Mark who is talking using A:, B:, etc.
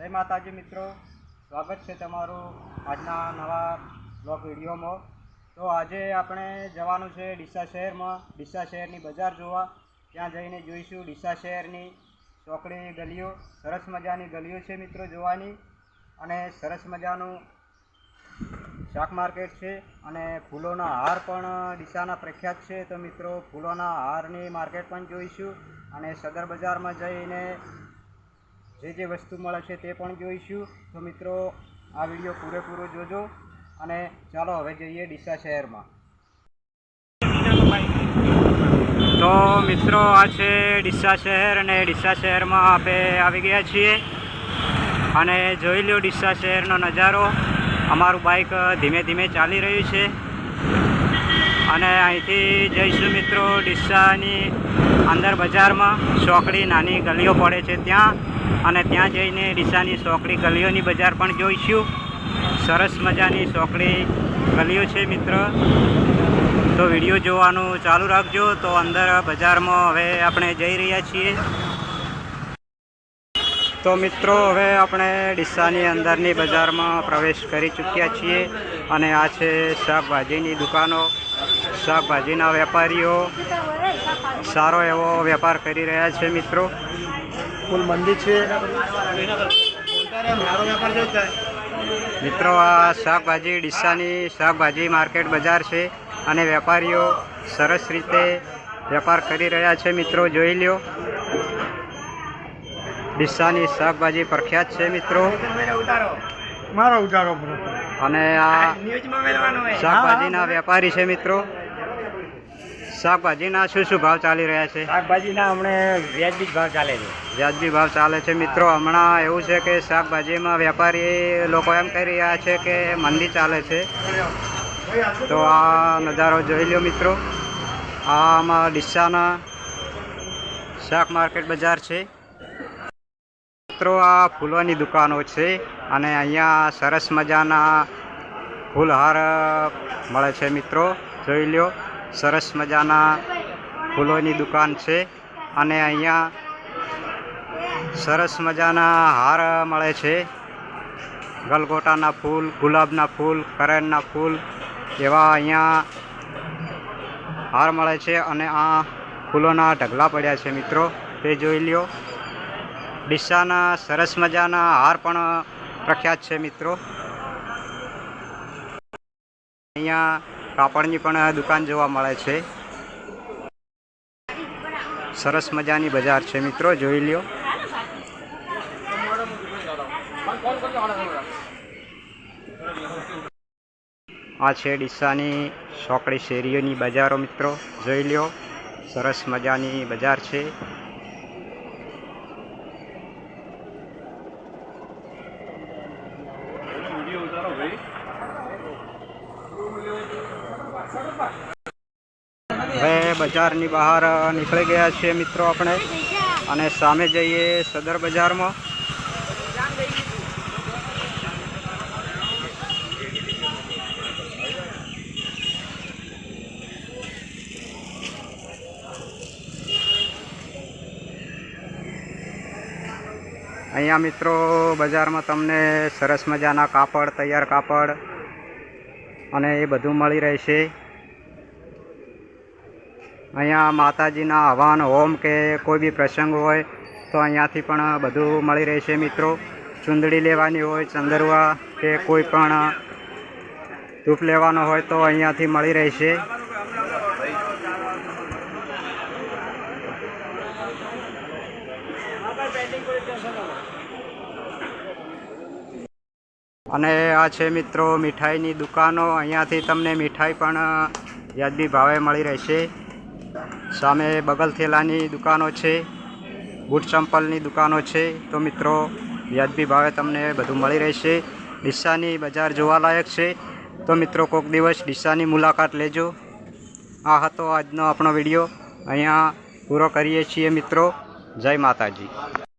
A: જય માતાજી મિત્રો. સ્વાગત છે તમારું આજના નવા બ્લોગ વિડીયોમાં. તો આજે આપણે જવાનું છે ડીસા શહેરમાં. ડીસા શહેરની બજાર જોવા. ત્યાં જઈને જોઈશું ડીસા શહેરની ચોકડી ગલીઓ. સરસ મજાની ગલીઓ છે મિત્રો જોવાની. અને સરસ મજાનું શાક માર્કેટ છે અને ફૂલોના હાર પણ ડીસાના પ્રખ્યાત છે. તો મિત્રો, ફૂલોના હારની માર્કેટ પણ જોઈશું અને સદર બજારમાં જઈને જે જે વસ્તુ મળે છે તે પણ જોઈશું. તો મિત્રો, આ વીડિયો પૂરેપૂરો જોજો અને ચાલો હવે જઈએ ડીસા શહેરમાં. તો મિત્રો, આ છે ડીસા શહેર અને ડીસા શહેરમાં આપણે આવી ગયા છીએ. અને જોઈ લો ડીસા શહેરનો નજારો. અમારું બાઇક ધીમે ધીમે ચાલી રહ્યું છે. અને અહીંથી જઈશું મિત્રો, ડીસાની અંદર બજારમાં સોકડી નાની ગલીઓ પડે છે ત્યાં. અને ત્યાં જઈને ડીસાની સોકડી ગલીઓની બજાર પણ જોઈશું. સરસ મજાની સોકડી ગલીઓ છે મિત્ર. તો વીડિયો જોવાનું ચાલુ રાખજો. તો અંદર બજારમાં હવે આપણે જઈ રહ્યા છીએ. તો મિત્રો, હવે આપણે ડીસાની અંદરની બજારમાં પ્રવેશ કરી ચૂક્યા છીએ. અને આ છે શાકભાજીની દુકાનો. શાકભાજીના વેપારીઓ સારો એવો વેપાર કરી રહ્યા છે મિત્રો. ફૂલ મંદી છે. મિત્રો આ શાકભાજી ડીસાની શાકભાજી માર્કેટ બજાર છે અને વેપારીઓ સરસ રીતે વેપાર કરી રહ્યા છે મિત્રો જોઈ લ્યો. ડીસાની શાકભાજી પ્રખ્યાત છે મિત્રો.
B: મારો ઉતારો
A: અને આ શાકભાજીના વેપારી છે મિત્રો. શાકભાજીના શું શું ભાવ ચાલી રહ્યા છે?
B: શાકભાજીના હમણે વ્યાજબી ભાવ ચાલે છે.
A: વ્યાજબી ભાવ ચાલે છે મિત્રો. હમણાં એવું છે કે શાકભાજીમાં વેપારી લોકો એમ કહી રહ્યા છે કે મંદી ચાલે છે. તો આ નજારો જોઈ લો મિત્રો. આ આમાં ડીસાના શાક માર્કેટ બજાર છે. મિત્રો આ ફૂલોની દુકાનો છે. અને અહીંયા સરસ મજાના ફૂલહાર મળે છે મિત્રો, જોઈ લ્યો. સરસ મજાના ફૂલોની દુકાન છે અને અહીંયા સરસ મજાના હાર મળે છે. ગલગોટાના ફૂલ, ગુલાબના ફૂલ, કરેણના ફૂલ એવા અહીંયા હાર મળે છે અને આ ફૂલોના ઢગલા પડ્યા છે મિત્રો, તે જોઈ લ્યો. ડીસાના સરસ મજાના હાર પણ પ્રખ્યાત છે મિત્રો. અહીંયા કાપડની પણ દુકાન જોવા મળે છે. સરસ મજાની બજાર છે મિત્રો, જોઈ લ્યો. આ છે ડીસાની સોકડી શેરીઓની બજારો મિત્રો, જોઈ લ્યો. સરસ મજાની બજાર છે. હવે બજારની બહાર નીકળી ગયા છીએ મિત્રો આપણે. અને સામે જઈએ સદર બજારમાં. અહીંયા મિત્રો, બજારમાં તમને સરસ મજાના કાપડ, તૈયાર કાપડ અને એ બધું મળી રહેશે. અહીંયા માતાજીના હવાન હોમ કે કોઈ બી પ્રસંગ હોય તો અહીંયાથી પણ બધું મળી રહેશે મિત્રો. ચુંદડી લેવાની હોય, ચંદરવા કે કોઈ પણ ધૂપ લેવાનો હોય તો અહીંયાથી મળી રહેશે. અને આ છે મિત્રો મીઠાઈની દુકાનો. અહીંયાથી તમને મીઠાઈ પણ વ્યાજબી ભાવે મળી રહેશે. સામે બગલ થેલાની દુકાનો છે, બૂટ ચંપલની દુકાનો છે. તો મિત્રો, વ્યાજબી ભાવે તમને બધું મળી રહેશે. ડીસાની બજાર જોવાલાયક છે. તો મિત્રો કોઈક દિવસ ડીસાની મુલાકાત લેજો. આ હતો આજનો આપણો વીડિયો. અહીંયા પૂરો કરીએ છીએ મિત્રો. જય માતાજી.